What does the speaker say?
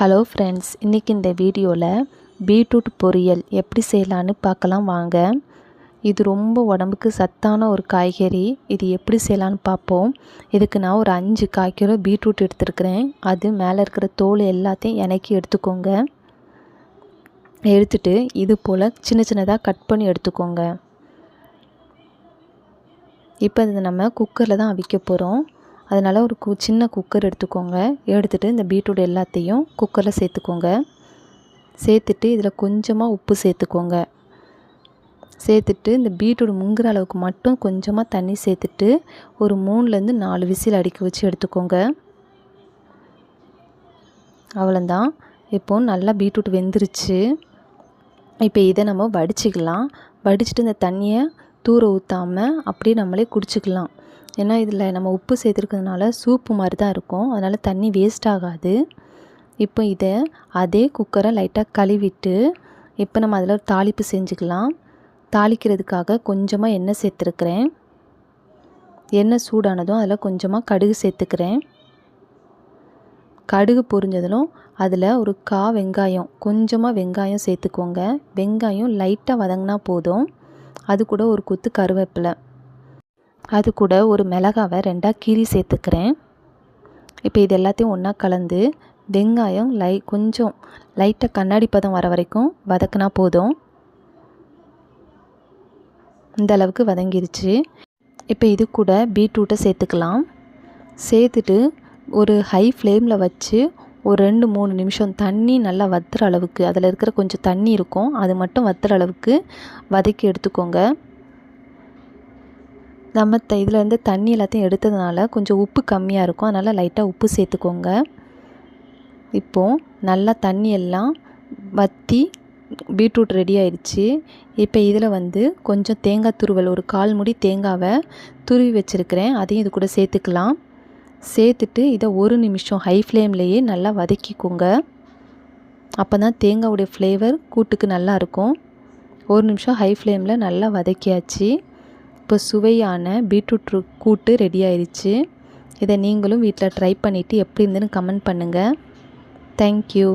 Hello friends இன்றைக்கி இந்த வீடியோவில் பீட்ரூட் பொரியல் எப்படி செய்யலான்னு பார்க்கலாம் வாங்க. இது ரொம்ப உடம்புக்கு சத்தான ஒரு காய்கறி. இது எப்படி செய்யலான்னு பார்ப்போம். இதுக்கு நான் ஒரு அஞ்சு காய் கிலோ பீட்ரூட் எடுத்துருக்கிறேன். அது மேலே இருக்கிற தோல் எல்லாத்தையும் இணக்கி எடுத்துக்கோங்க. எடுத்துட்டு இது போல் சின்ன சின்னதாக கட் பண்ணி எடுத்துக்கோங்க. இப்போ இதை நம்ம குக்கரில் தான் அவிக்க போகிறோம் அதனால் ஒரு கு சின்ன குக்கர் எடுத்துக்கோங்க. எடுத்துகிட்டு இந்த பீட்ரூட் எல்லாத்தையும் குக்கரில் சேர்த்துக்கோங்க. சேர்த்துட்டு இதில் கொஞ்சமாக உப்பு சேர்த்துக்கோங்க. சேர்த்துட்டு இந்த பீட்ரூட் முங்குற அளவுக்கு மட்டும் கொஞ்சமாக தண்ணி சேர்த்துட்டு ஒரு மூணுலேருந்து நாலு விசில் அடிக்க வச்சு எடுத்துக்கோங்க. அவ்வளோதான் இப்போது நல்லா பீட்ரூட் வெந்துருச்சு. இப்போ இதை நம்ம வடிச்சிக்கலாம். வடிச்சிட்டு இந்த தண்ணியை தூர ஊற்றாமல் அப்படியே நம்மளே குடிச்சிக்கலாம். ஏன்னா இதில் நம்ம உப்பு சேர்த்துருக்கிறதுனால சூப்பு மாதிரி தான் இருக்கும். அதனால் தண்ணி வேஸ்ட் ஆகாது. இப்போ இதை அதே குக்கரை லைட்டாக கழுவிட்டு இப்போ நம்ம அதில் ஒரு தாளிப்பு செஞ்சுக்கலாம். தாளிக்கிறதுக்காக கொஞ்சமாக எண்ணெய் சேர்த்துருக்குறேன். எண்ணெய் சூடானதும் அதில் கொஞ்சமாக கடுகு சேர்த்துக்கிறேன். கடுகு பொரிஞ்சதிலும் அதில் ஒரு கா வெங்காயம் கொஞ்சமாக வெங்காயம் சேர்த்துக்கோங்க. வெங்காயம் லைட்டாக வதங்கினா போதும். அது கூட ஒரு கொத்து கருவேப்பிலை. அது கூட ஒரு மிளகாவை ரெண்டாக கீரி சேர்த்துக்கிறேன். இப்போ இது எல்லாத்தையும் ஒன்றா கலந்து வெங்காயம் லை கொஞ்சம் லைட்டாக கண்ணாடி பதம் வர வரைக்கும் வதக்குனா போதும். இந்த அளவுக்கு வதங்கிருச்சு. இப்போ இது கூட பீட்ரூட்டை சேர்த்துக்கலாம். சேர்த்துட்டு ஒரு ஹை ஃப்ளேமில் வச்சு ஒரு ரெண்டு மூணு நிமிஷம் தண்ணி நல்லா வத்துற அளவுக்கு அதில் இருக்கிற கொஞ்சம் தண்ணி இருக்கும் அது மட்டும் வத்துற அளவுக்கு வதக்கி எடுத்துக்கோங்க. நம்ம த இதிலேருந்து தண்ணி எல்லாத்தையும் எடுத்ததுனால கொஞ்சம் உப்பு கம்மியாக இருக்கும். அதனால் லைட்டாக உப்பு சேர்த்துக்கோங்க. இப்போது நல்லா தண்ணி எல்லாம் வற்றி பீட்ரூட் ரெடி ஆயிடுச்சு. இப்போ இதில் வந்து கொஞ்சம் தேங்காய் துருவல் ஒரு கால் முடி தேங்காவை துருவி வச்சுருக்கிறேன். அதையும் இது கூட சேர்த்துக்கலாம். சேர்த்துட்டு இதை ஒரு நிமிஷம் ஹை ஃப்ளேம்லேயே நல்லா வதக்கிக்கோங்க. அப்போ தான் தேங்காவுடைய ஃப்ளேவர் கூட்டுக்கு நல்லா இருக்கும். ஒரு நிமிஷம் ஹை ஃப்ளேமில் நல்லா வதக்கியாச்சு. இப்போ சுவையான பீட்ரூட் கூட்டு ரெடி ஆயிடுச்சு இதை நீங்களும் வீட்டில் ட்ரை பண்ணிவிட்டு எப்படி இருந்துன்னு கமெண்ட் பண்ணுங்கள் தேங்க்யூ